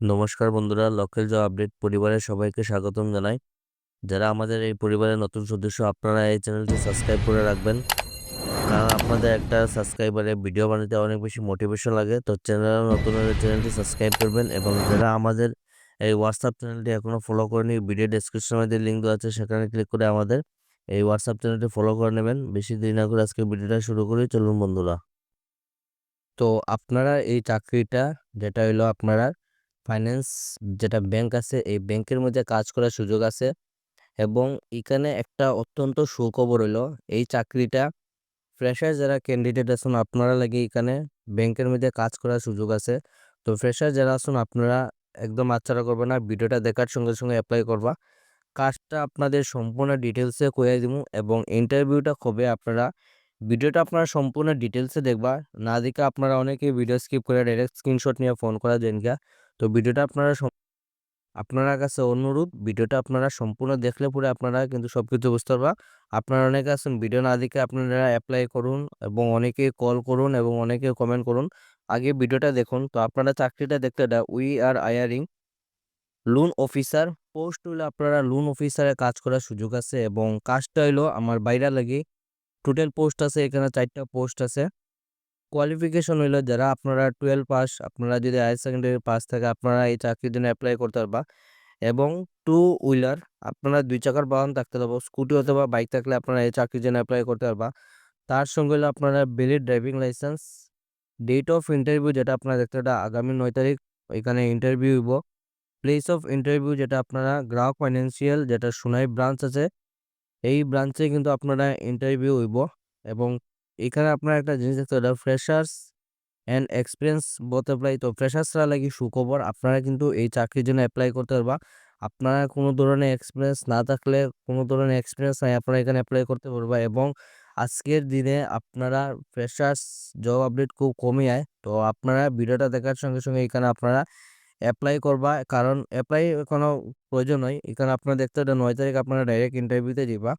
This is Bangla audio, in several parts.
নমস্কার বন্ধুরা, লকেল জব আপডেট পরিবারের সবাইকে স্বাগতম জানাই। যারা আমাদের এই পরিবারের নতুন সদস্য, আপনারা এই চ্যানেলটি সাবস্ক্রাইব করে রাখবেন। কারণ আপনাদের একটা সাবস্ক্রাইবারে ভিডিও বানাতে অনেক বেশি মোটিভেশন লাগে। তো চ্যানেল নতুন হলে চ্যানেলটি সাবস্ক্রাইব করবেন এবং যারা আমাদের এই হোয়াটসঅ্যাপ চ্যানেলটি এখনও ফলো করেনি, ভিডিও ডেসক্রিপশনে মধ্যে লিঙ্ক দেওয়া আছে, সেখানে ক্লিক করে আমাদের এই হোয়াটসঅ্যাপ চ্যানেলটি ফলো করে নেবেন। বেশি দেরি না করে আজকে ভিডিওটা শুরু করি, চলুন বন্ধুরা। তো আপনারা এই চাকরিটা, যেটা হলো আপনারা ফাইন্যান্স যেটা ব্যাংক আছে, এই ব্যাংকের মধ্যে কাজ করার সুযোগ আছে এবং এখানে একটা অত্যন্ত সুখবর হলো এই চাকরিটা ফ্রেশার যারা ক্যান্ডিডেট আছেন আপনারা লাগে এখানে ব্যাংকের মধ্যে কাজ করার সুযোগ আছে। তো ফ্রেশার যারা আছেন আপনারা একদম আচ্ছারা করবে না, ভিডিওটা দেখার সঙ্গে সঙ্গে অ্যাপ্লাই করবা। কাজটা আপনাদের সম্পূর্ণ ডিটেলসে কয়ে দিব এবং ইন্টারভিউটা কবে আপনারা, ভিডিওটা আপনারা সম্পূর্ণ ডিটেলসে দেখবা। না দেখে আপনারা অনেকেই ভিডিও স্কিপ করে ডাইরেক্ট স্ক্রিনশট নিয়ে ফোন করা দেন গা তো ভিডিওটা আপনারা আপনারা কাছে অনুরোধ, ভিডিওটা আপনারা সম্পূর্ণ দেখলে পরে আপনারা কিন্তু সব কিছু বুঝতে পারবা। আপনারা অনেকে আছেন, ভিডিও না দেখে আপনারা অ্যাপ্লাই করুন এবং অনেকে কল করুন এবং অনেকে কমেন্ট করুন। আগে ভিডিওটা দেখুন, তো আপনারা চাকরিটা দেখতে we are hiring loan officer post হইলে আপনারা লোন অফিসারে কাজ করার সুযোগ আছে এবং কাজটা হইল আমার বাইরে লাগে। টোটাল পোস্ট আছে, এখানে চারটা পোস্ট আছে। কোয়ালিফিকেশন হইল যারা আপনারা টুয়েলভ পাস আপনারা যদি হায়ার সেকেন্ডারি পাস থাকে, আপনারা এই চাকরির জন্য অ্যাপ্লাই করতে পারবা। এবং টু হুইলার আপনারা দুই চাকার বাহন থাকতে পারব স্কুটি অথবা বাইক থাকলে আপনারা এই চাকরির জন্য অ্যাপ্লাই করতে পারবা। তার সঙ্গে হলো আপনারা valid driving licence date of interview যেটা আপনারা দেখতে এটা আগামী নয় তারিখ এখানে ইন্টারভিউ হইব। প্লেস অফ ইন্টারভিউ যেটা আপনারা গ্রাহক ফাইন্যান্সিয়াল যেটা সোনাই ব্রাঞ্চ আছে, এই ব্রাঞ্চে কিন্তু আপনারা ইন্টারভিউ হইব। এবং এখানে আপনার একটা জিনিস দেখতে হবে freshers and experience both apply তো ফ্রেশার্সরা লাগি সুখবর, আপনারা কিন্তু এই চাকরির জন্য অ্যাপ্লাই করতে পারবা। আপনারা কোনো ধরনের এক্সপিরিয়েন্স না থাকলে, কোনো ধরনের এক্সপিরিয়েন্স নাই, আপনারা এখানে অ্যাপ্লাই করতে পারবা এবং আজকের দিনে আপনারা ফ্রেশার্স জব আপডেট খুব কমই আয়, তো আপনারা ভিডিওটা দেখার সঙ্গে সঙ্গে এখানে আপনারা অ্যাপ্লাই করবা, কারণ অ্যাপ্লাই কোনো প্রয়োজন নয় এখানে আপনারা দেখতে নয় তারিখ আপনারা ডাইরেক্ট ইন্টারভিউতে দিবা।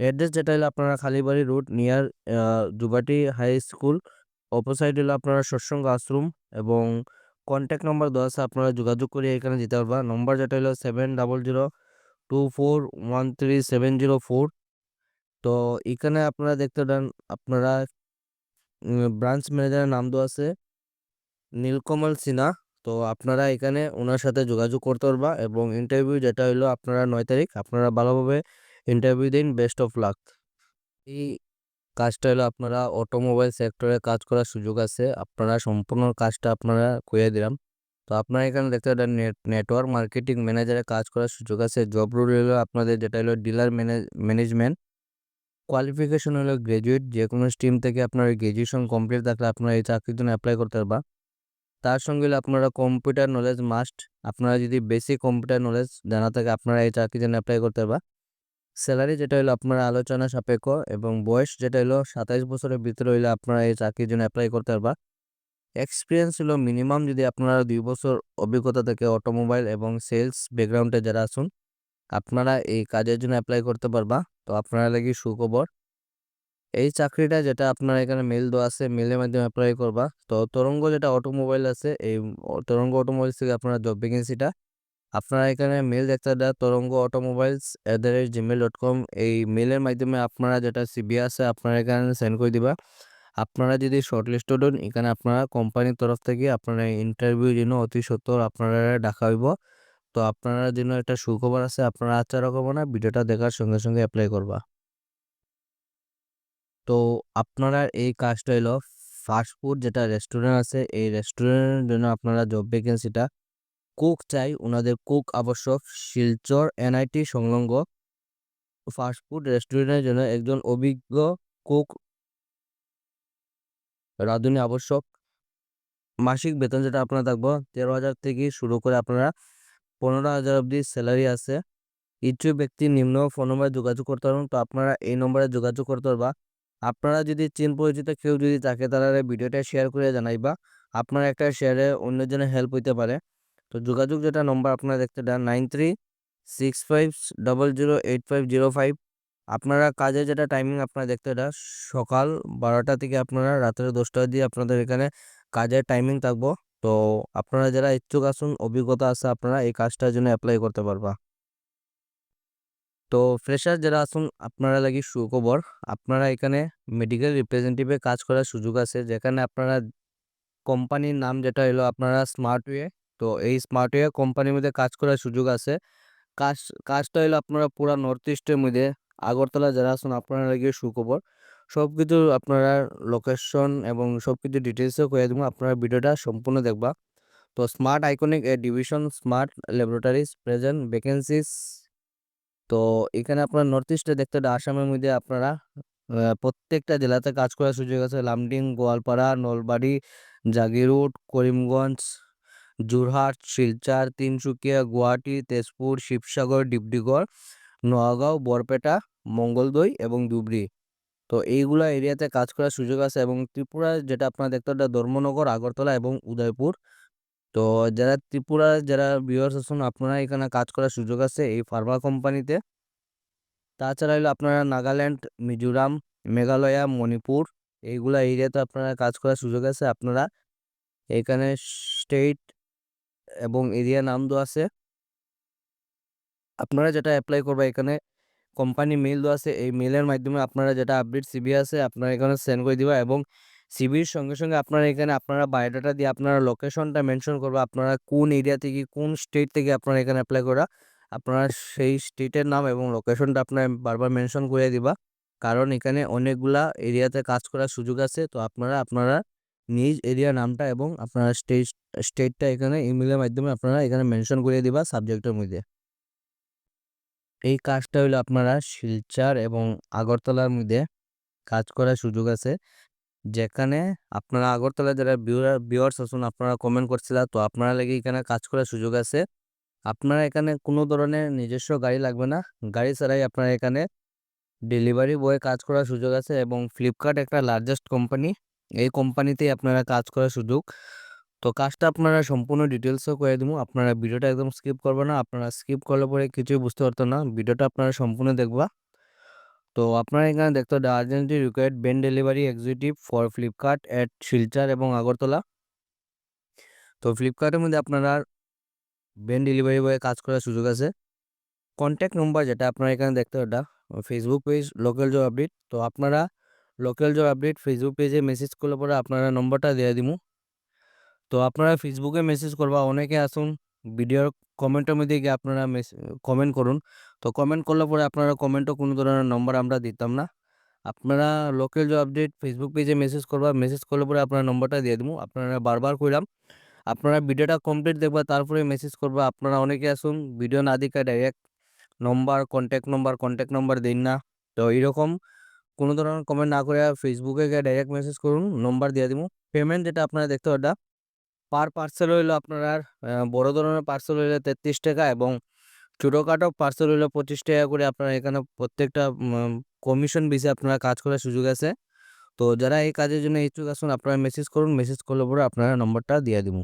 অ্যাড্রেস যেটা হলো আপনারা Khalibari road near Dubati high school opposite হলো আপনারা সৎসঙ্গ আশ্রম এবং কন্ট্যাক্ট নম্বর দেওয়া আছে, আপনারা যোগাযোগ করে এখানে যেতে পারবা। নম্বর যেটা হলো seven double zero two four one three seven zero four তো এখানে আপনারা দেখতে পারেন, আপনারা ব্রাঞ্চ ম্যানেজারের নাম দেওয়া আছে, নীলকমল সিনহা। তো আপনারা এখানে ওনার সাথে যোগাযোগ করতে পারবা এবং ইন্টারভিউ যেটা হলো আপনারা নয় তারিখ, আপনারা ভালোভাবে ইন্টারভিউ দিন বেস্ট অফ লাক এই কাজটা হলো আপনারা অটোমোবাইল সেক্টরে কাজ করার সুযোগ আছে। আপনারা সম্পূর্ণ কাজটা আপনারা কইয়ে দিলাম। তো আপনারা এখানে দেখতে পারেন নেটওয়ার্ক মার্কেটিং ম্যানেজারে কাজ করার সুযোগ আছে। জব রোল হলো আপনাদের যেটা হলো ডিলার ম্যানেজমেন্ট কোয়ালিফিকেশন হলো গ্রাজুয়েট যে কোনো স্ট্রিম থেকে আপনার গ্রাজুয়েশন কমপ্লিট থাকলে আপনারা এই চাকরির জন্য অ্যাপ্লাই করতে পারবা। তার সঙ্গে হলো আপনারা কম্পিউটার নলেজ মাস্ট আপনারা যদি বেসিক কম্পিউটার নলেজ জানা থাকে, আপনারা এই চাকরির জন্য অ্যাপ্লাই করতে পারবা। স্যালারি যেটা হলো আপনার আলোচনা সাপেক্ষ এবং বয়স যেটা হলো সাতাইশ বছরের ভিতরে হইলে আপনারা এই চাকরির জন্য অ্যাপ্লাই করতে পারবা। এক্সপিরিয়েন্স হলো মিনিমাম যদি আপনারা দুই বছর অভিজ্ঞতা থেকে অটোমোবাইল এবং সেলস ব্যাকগ্রাউন্ডে যারা আসুন আপনারা এই কাজের জন্য অ্যাপ্লাই করতে পারবা। তো আপনারা লাগি সুখবর। এই চাকরিটা যেটা আপনার এখানে মেল দেওয়া আছে মেলের মাধ্যমে অ্যাপ্লাই করবা। তো তরঙ্গ যেটা অটোমোবাইল আছে, এই তরঙ্গ অটোমোবাইলস থেকে আপনারা জব ভ্যাকেন্সিটা আপনারা এখানে মেল দেখতে দেয় Taranga automobiles at the rate gmail dot com এই মেলের মাধ্যমে আপনারা যেটা সিবি আছে আপনারা এখানে সেন্ড করে দিবা। আপনারা যদি শর্ট লিস্টেড হন এখানে আপনারা কোম্পানির তরফ থেকে আপনারা ইন্টারভিউ জন্য অতি সত্তর আপনারা ডাকা হইব। তো আপনারা জন্য একটা সুখবর আছে, আপনারা আচ্ছা রকম না, ভিডিওটা দেখার সঙ্গে সঙ্গে অ্যাপ্লাই করবা। তো আপনারা এই কাজটা হলো ফাস্টফুড যেটা রেস্টুরেন্ট আছে, এই রেস্টুরেন্টের জন্য আপনারা জব ভ্যাকেন্সিটা কুক চাই ওনাদের কুক আবশ্যক, শিলচর, এনআইটি, সংলগ্ন ফাস্টফুড রেস্টুরেন্টের জন্য একজন অভিজ্ঞ কুক রাঁধুনি আবশ্যক। মাসিক বেতন যেটা আপনার থাকব, তেরো হাজার থেকে শুরু করে আপনারা পনেরো হাজার অবধি স্যালারি আছে। ইচ্ছুক ব্যক্তি নিম্ন ফোন নম্বরে যোগাযোগ করতে পারবেন তো আপনারা এই নম্বরে যোগাযোগ করতে পারবা। আপনারা যদি চিন পরিচিত কেউ যদি থাকে, তারা ভিডিওটা শেয়ার করে জানাইবা। আপনার একটা শেয়ারে অন্যজনের হেল্প হইতে পারে। তো যোগাযোগ যেটা নম্বর আপনারা দেখতে দেন nine three six five double zero eight five zero five আপনারা কাজে যেটা টাইমিং আপনারা দেখতে দেন সকাল বারোটা থেকে আপনারা রাত্রে দশটা দিয়ে আপনাদের এখানে কাজের টাইমিং থাকব। তো আপনারা যারা ইচ্ছুক আসুন অভিজ্ঞতা আছে, আপনারা এই কাজটার জন্য অ্যাপ্লাই করতে পারবা। তো ফ্রেশার যারা আসুন আপনারা লাগি সুখবর, আপনারা এখানে মেডিকেল রিপ্রেজেন্টেটিভে কাজ করার সুযোগ আছে, যেখানে আপনারা কোম্পানির নাম যেটা হলো আপনারা স্মার্টওয়ে তো এই স্মার্টওয়ে কোম্পানির মধ্যে কাজ করার সুযোগ আছে। কাজ, কাজটা হলো আপনারা পুরা নর্থ ইস্টের মধ্যে, আগরতলা যারা আছেন আপনারা লাগিয়ে সুখবর। সব কিছু আপনারা লোকেশন এবং সব কিছু ডিটেলসও করে দেবো আপনারা ভিডিওটা সম্পূর্ণ দেখবা। তো smart iconic a division smart laboratories present vacancies তো এখানে আপনার নর্থ ইস্টে দেখতে আসামের মধ্যে আপনারা প্রত্যেকটা জেলাতে কাজ করার সুযোগ আছে। লামডিং, গোয়ালপাড়া, নলবাড়ি জাগিরোড করিমগঞ্জ। যোরহাট শিলচর তিনসুকিয়া গুয়াহাটি তেজপুর শিবসাগর ডিব্রুগড় নোয়াগাঁও বরপেটা মঙ্গলদৈ এবং ধুবড়ী তো এইগুলা এরিয়াতে কাজ করার সুযোগ আছে এবং ত্রিপুরা যেটা আপনারা দেখতে পারেন ধর্মনগর আগরতলা এবং উদয়পুর তো যারা ত্রিপুরা যারা ভিউয়ার্স আছেন আপনারা এখানে কাজ করার সুযোগ আছে এই ফার্মা কোম্পানিতে তাছাড়া হলো আপনারা নাগাল্যান্ড মিজোরাম মেঘালয়া মণিপুর এইগুলা এরিয়াতে আপনারা কাজ করার সুযোগ আছে। আপনারা এখানে স্টেট এবং এরিয়া নাম দেওয়া আছে। আপনারা যেটা অ্যাপ্লাই করবে এখানে কোম্পানি মেল দেওয়া আছে, এই মেলের মাধ্যমে আপনারা যেটা আপডেট সিবি আছে, আপনারা এখানে সেন্ড করে দিবা এবং সিবির সঙ্গে সঙ্গে আপনারা এখানে, আপনারা বায়োডাটা দিয়ে আপনারা লোকেশনটা মেনশন করবে, আপনারা কোন এরিয়া থেকে, কোন স্টেট থেকে আপনারা এখানে অ্যাপ্লাই করা, আপনারা সেই স্টেটের নাম এবং লোকেশনটা আপনার বারবার মেনশন করে দিবা। কারণ এখানে অনেকগুলা এরিয়াতে কাজ করার সুযোগ আছে, তো আপনারা আপনারা নিজ এরিয়ার নামটা এবং আপনারা স্টেট স্টেটটা এখানে ইমেলের মাধ্যমে আপনারা এখানে মেনশন করে দিবা সাবজেক্টের মধ্যে। এই কাজটা হলো আপনারা শিলচার এবং আগরতলার মধ্যে কাজ করার সুযোগ আছে। যেখানে আপনারা আগরতলা যারা ভিউয়ার্স আছেন, আপনারা কমেন্ট করছিলা, তো আপনারা লাগে এখানে কাজ করার সুযোগ আছে। আপনারা এখানে কোনো ধরনের নিজস্ব গাড়ি লাগবে না। গাড়ি ছাড়াই আপনারা এখানে ডেলিভারি বয়ে কাজ করার সুযোগ আছে এবং ফ্লিপকার্ট একটা লার্জেস্ট কোম্পানি এই কোম্পানিতেই আপনারা কাজ করার সুযোগ। তো কাজটা আপনারা সম্পূর্ণ ডিটেলসও করে দেবো। আপনারা ভিডিওটা একদম স্কিপ করবে না। আপনারা স্কিপ করলে পরে কিছুই বুঝতে পারতো না। ভিডিওটা আপনারা সম্পূর্ণ দেখবা। তো আপনারা এখানে দেখতে হবে urgently required van delivery executive for Flipkart at Silchar এবং আগরতলা। তো ফ্লিপকার্টের মধ্যে আপনারা বেন ডেলিভারি বয়ে কাজ করার সুযোগ আছে। কন্ট্যাক্ট নম্বর যেটা আপনারা এখানে দেখতে ওটা Facebook page local job update তো আপনারা লোকাল জব আপডেট ফেসবুক পেজে মেসেজ করলে পরে আপনারা নম্বরটা দিয়ে দিব তো আপনারা ফেসবুকে মেসেজ করবা, অনেকে আসুন ভিডিওর কমেন্টের মধ্যে গিয়ে আপনারা কমেন্ট করুন। তো কমেন্ট করলে পরে আপনারা কমেন্টও কোনো ধরনের নম্বর আমরা দিতাম না। আপনারা লোকাল জব আপডেট ফেসবুক পেজে মেসেজ করবা মেসেজ করলে পরে আপনার নম্বরটা দিয়ে দেবো আপনারা বারবার কইলাম আপনারা ভিডিওটা কমপ্লিট দেখবা, তারপরে মেসেজ করবা। আপনারা অনেকে আসুন ভিডিও না দিকে direct number contact number contact number দিন না। তো এইরকম কোনো ধরনের কমেন্ট না করে ফেসবুকে গিয়ে ডাইরেক্ট মেসেজ করুন নম্বর দিয়ে দিব। পেমেন্ট যেটা আপনারা দেখতে ওটা পার পার্সেল হইল আপনার বড় ধরনের পার্সেল হইলে তেত্রিশ টাকা এবং ছোটোখাটো পার্সেল হইল পঁচিশ টাকা করে আপনারা এখানে প্রত্যেকটা কমিশন বেসে আপনারা কাজ করার সুযোগ আছে। তো যারা এই কাজের জন্য ইচ্ছুক আসুন আপনারা মেসেজ করুন মেসেজ করলে পরে আপনারা নম্বরটা দিয়ে দিব।